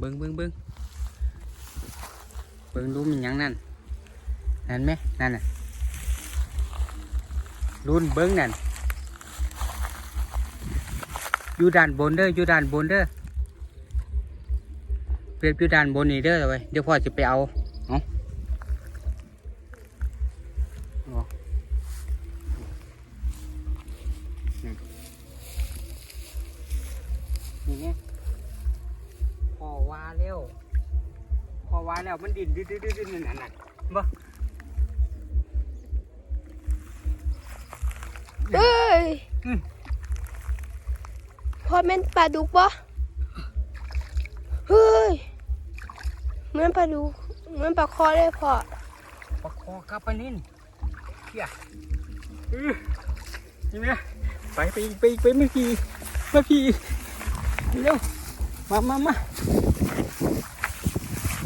เบิ้งเบิ้งเบิ้งเบิ้งดูมันยังนั่นนั่นไหมนั่นน่ะรุ่นเบิ้งนั่นอยู่ด้านบนเด้ออยู่ด้านบนเด้อเปรียบอยู่ด้านบนนี่เด้อเลยเดี๋ยวพ่อจะไปเอาเอาเอา ว่าแล้วมันดินดื้อดื้อดื้อดื้อนั่นน่ะบ่เอ้ยอืมพ่อแม่นปลาดุกปะเฮ้ยเหมือนปลาดุกเหมือนปลาคอเลยพ่อปะคอกับปะนินเฮียอื้อนี่ไหมไปไปไปไปเมื่อกี้เมื่อกี้เร็วมามามา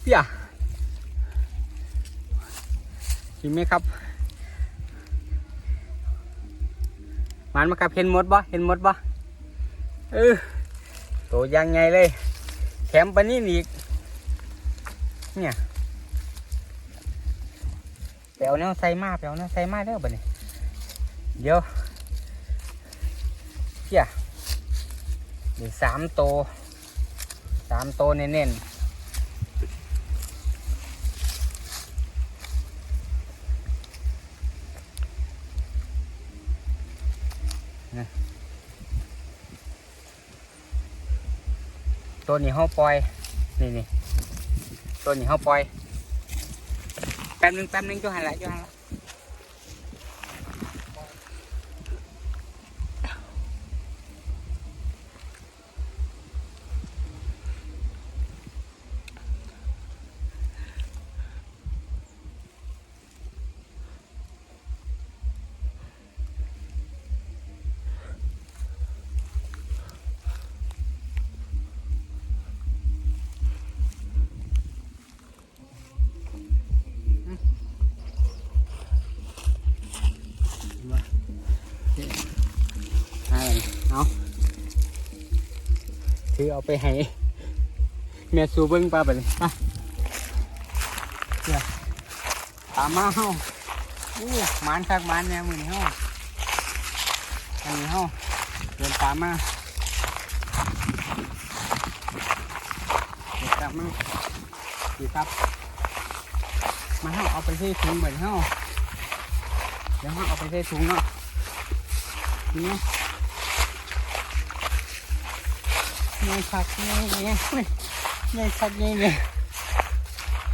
เปียวเราจะเอาเต็มๆนี่ไงพี่อว่าแล้วว่าเป็นหยังคือดินคักดินเนี่ยแท้พี่อะเห็นไหมครับมันมากับเห็นหมดบ่เห็นหมดบ่เออโตวยังไงเลยแถมปานนี้อีกเนี่ยไปเอาแนวใส่มาไปเอาแนวใส่มาเด้อบัดนี้เดี๋ยวเพี้ยมีสามโตสามโตเน้นๆ ตัวนี้เขาปล่อย นี่นี่ตัวนี้เขาปล่อย แป๊บนึงแป๊บนึงจุหันละจุหันละ ถือเอาไปให้แม่สูเบิ้งปลาไปเลยมาเดี๋ยวตามมาเฮาอู้หมานคักหมานแนวมือนี่เฮาอันนี้เฮาเดินตามมาเดินตามมาดีครับ มาเฮาเอาไปใส่ถุงไปเฮาเดี๋ยวเฮาเอาไปใส่ถุงเนาะนี่ นี่คักนี่นี่นี่คักนี่นี่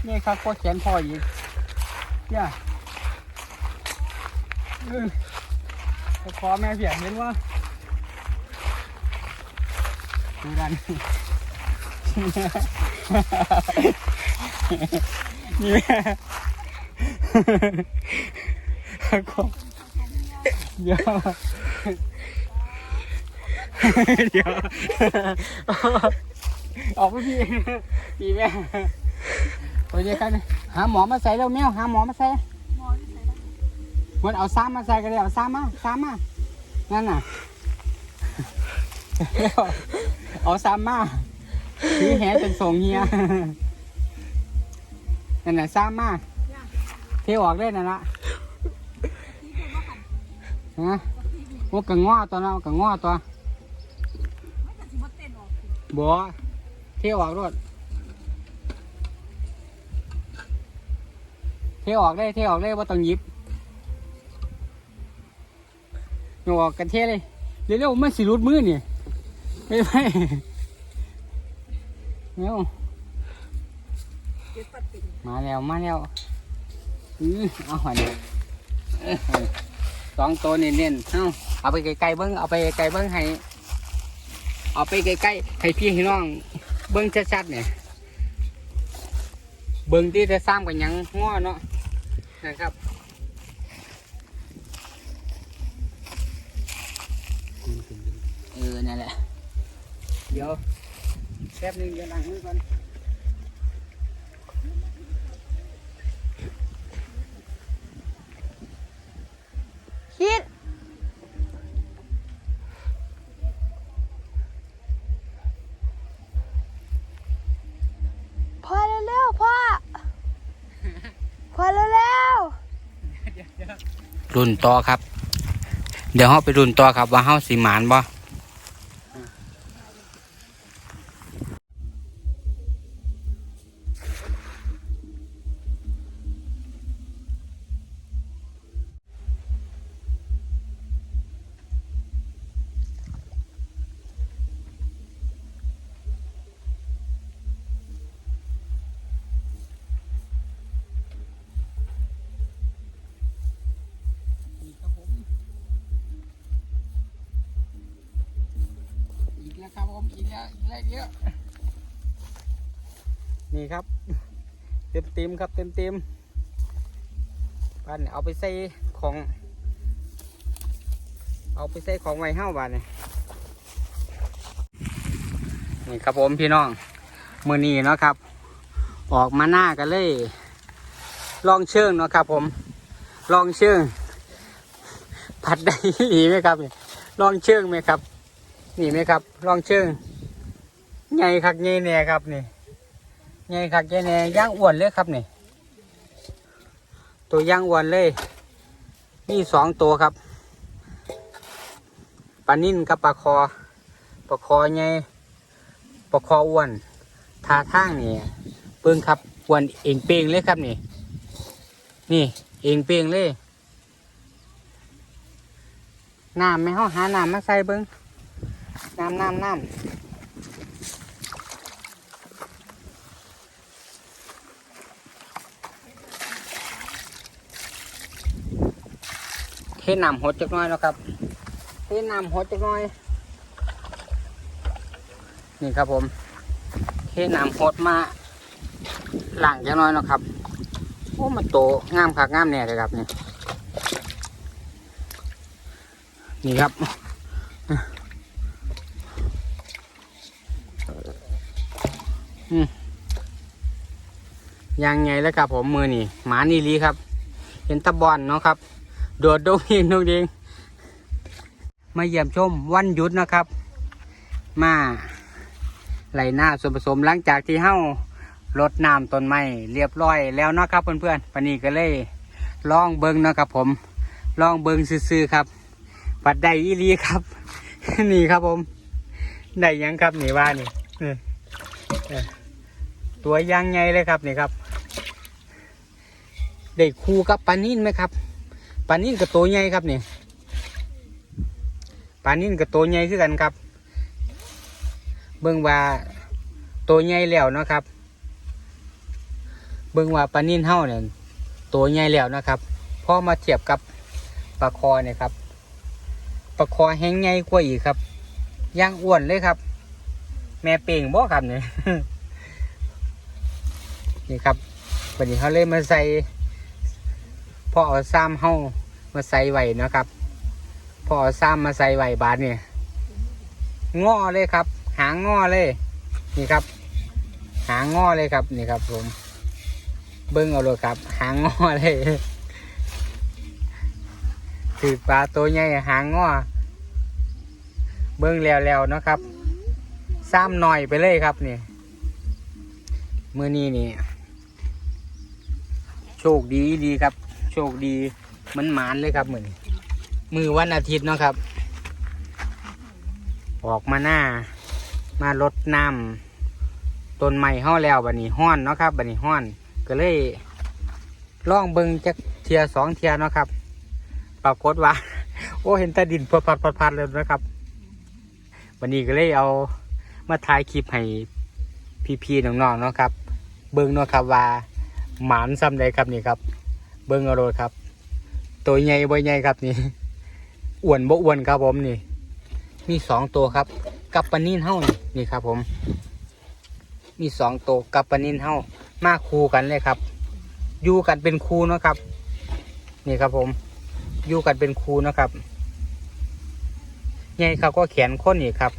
นี่คักก็แขนพออีกย่าเออแต่ขอแม่เพียเห็นว่าดูดันนี่แม่ก็เดี๋ยว เดี๋ยว ออกไปพี่ พี่แม่โอเคครับหาหมอมาใส่แล้วแมวหาหมอมาใส่มันเอาซ้ำมาใส่กันเลยเอาซ้ำมาซ้ำมา นั่นน่ะ เอาซ้ำมาถือแหจนส่งเฮียนั่นน่ะซ้ำมาเทออกได้นั่นละฮะโอ้กังง้อตัวนั้นกังง้อตัว บัวเที่ยวออกรถเที่ยวออกได้เที่ยวออกได้ว่าต้องยิบโยกออกกันเที่ยเลยเร็วๆมันสิรุดมือนี่ไม่ไม่เร็วมาแล้วมาแล้วอือเอาหันเอ้ยสองตัวเน้นๆเอาเอาไปไกลๆเบิ้งเอาไปไกลๆเบิ้งให้ เอาไปใกล้ๆให้พี่ให้น้อง เบิ้งชัดๆเนี่ยเบิ่งที่จะสร้างกันยังง้อเนาะนะครับเออนั่นแหละ เดี๋ยวแป๊บนึงเดี๋ยวล้างมือก่อนคิด พอแล้วเร็วรุ่นต่อครับ เดี๋ยวเฮาไปรุ่นต่อครับว่าเฮาสิหมานบ่ อีกแล้วครับผมกแล้วอีกแล้เยอะนี่ครับ เต็มเต็มครับเต็มเต็มบ้านเอาไปใส่ของ เอาไปใส่ของไว้เฮ้าบ้านนี่นี่ครับผมพี่น้องมือนีเนาะครับ ออกมาหน้ากันเลย ลองเชิงเนาะครับ ผม ลองเชิงผัดได้หรือไหมครับลองเชิงไหมครับ นี่ไหมครับ ลองเชิงใหญ่คักใหญ่แน่ครับนี่ใหญ่คักใหญ่แน่ย่างอ้วนเลยครับนี่ ตัวย่างอ้วนเลย มีสองตัวครับปลานิ่นกับปลาคอปลาคอใหญ่ปลาคออ้วนทาทางนี่เปิ้งครับอ้วนเองเป้งเลยครับนี่ นี่เองเป้งเลยน้ำไม่ห้องหาน้ำมาใส่เบิ้ง น้ำน้ำน้ำเทน้ำหดจักน้อยแล้วครับ เทน้ำหดจักน้อย นี่ครับผม เทน้ำหดมาหลังจักน้อยนะครับ โอ้มันโตงามคักงามแน่เลยครับนี่ นี่ครับ อืม ยังไงแล้วครับผมมือนี่หมานีลีครับเป็นตะบอนเนาะครับ โดดดงเองดงเองมาเยี่ยมชมวันหยุดนะครับ มาไหลหน้าส่วนผสมหลังจากที่เฮ้ารดน้ำต้นไม้เรียบร้อยแล้วเนาะครับเพื่อนๆวันนี้ก็เลยลองเบิ้งเนาะครับผมลองเบิ้งซื่อๆครับปัดได้อีลีครับ นี่ครับผม ได้ยังครับนี่ว่านี่นี่เออ ตัวยางไงเลยครับนี่ครับ ได้คู่กับปลานิ่นไหมครับปลานิ่นกับตัวใหญ่ครับนี่ปลานิ่นกับตัวใหญ่คือกันครับ เบิ่งว่าตัวใหญ่แล้วนะครับ เบิ่งว่าปลานิ่นเท่าเนี่ยตัวใหญ่แล้วนะครับพอมาเทียบกับปลาคอเนี่ยครับปลาคอแห้งใหญ่กว่าอีกครับย่างอ้วนเลยครับ แม่เป่งบ่ครับเนี่ยนี่ครับวันนี้เขาเลยมาใส่พอเอาซ้ำเฮามาใส่ไว้นะครับพอเอาซ้ำมาใส่ไว้บาดเนี่ยงอเลยครับ หางงอเลย นี่ครับ หางงอเลยครับนี่ครับ ผม เบิ้งเอาเลยครับ หางงอเลยถือปลาตัวใหญ่หางงอเบิ้งแล้วๆนะครับ ซ้ำหน่อยไปเลยครับนี่มือนี้นี่โชคดีดีครับ โชคดีเหมันหมานเลยครับมือนี้มือวันอาทิตย์เนาะครับ ออกมาหน้ามาลดน้ำต้นไม้ห้อแล้วบันนี้ห้อนเนาะครับบันนี้ห้อน ก็เลยล่องเบิงจักเทียสองเทียเนาะครับ ปรากฏว่า โอ้เห็นแตาดินพัดพัดพัดพัดเลยนะครับ วันนี้ก็เลยเอา มาถ่ายคลิปให้พี่ๆน้องๆเนาะครับ เบิ้งเนาะครับว่าหมานซ้ำใดครับนี่ครับ เบิ้งเอาโรดครับ ตัวใหญ่บ่ใหญ่ครับนี่อ้วนบ่อ้วนครับผมนี่ มีสองตัวครับ กับปนินเฮ้านี่นี่ครับผม มีสองตัวกับปนินเฮ้ามาคู่กันเลยครับอยู่กันเป็นคู่เนาะครับ นี่ครับผมอยู่กันเป็นคู่เนาะครับใหญ่เขาก็แขนค้นนี่ครับ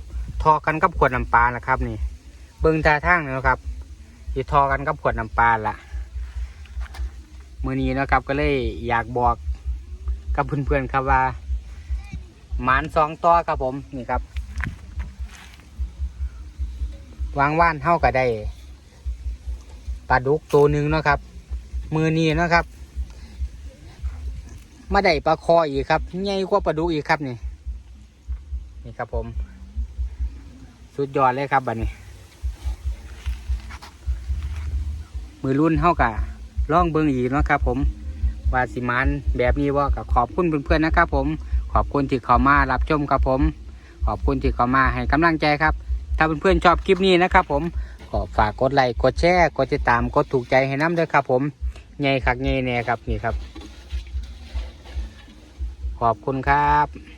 อกันกับขวดน้ำปลาละครับนี่เบิ้งตาทางนี่เนะครับที่ทอกันกับขวดน้ำปลาละมือนี้นะครับก็เลยอยากบอกกับเพื่อนๆครับว่าหมานสองต่อครับผมนี่ครับวางว่านเท่ากับได้ปลาดุกตัวหนึ่งนะครับ มือนี้นะครับ มาได้ปลาคออีกครับใหญ่กว่าปลาดุกอีกครับนี่นี่ครับผม สุดยอดเลยครับบัดนี้ มือรุ่นเท่ากับล่องเบิงอีกนะครับผมวาสิมานแบบนี้ว่ากับขอบคุณเพื่อนๆนะครับผม ขอบคุณที่เข้ามารับชมครับผม ขอบคุณที่เข้ามาให้กำลังใจครับ ถ้าเพื่อนๆชอบคลิปนี้นะครับผมขอฝากกดไลค์กดแชร์กดติดตามกดถูกใจให้น้ำด้วยครับผมใหญ่คักใหญ่แน่ครับนี่ครับ ขอบคุณครับ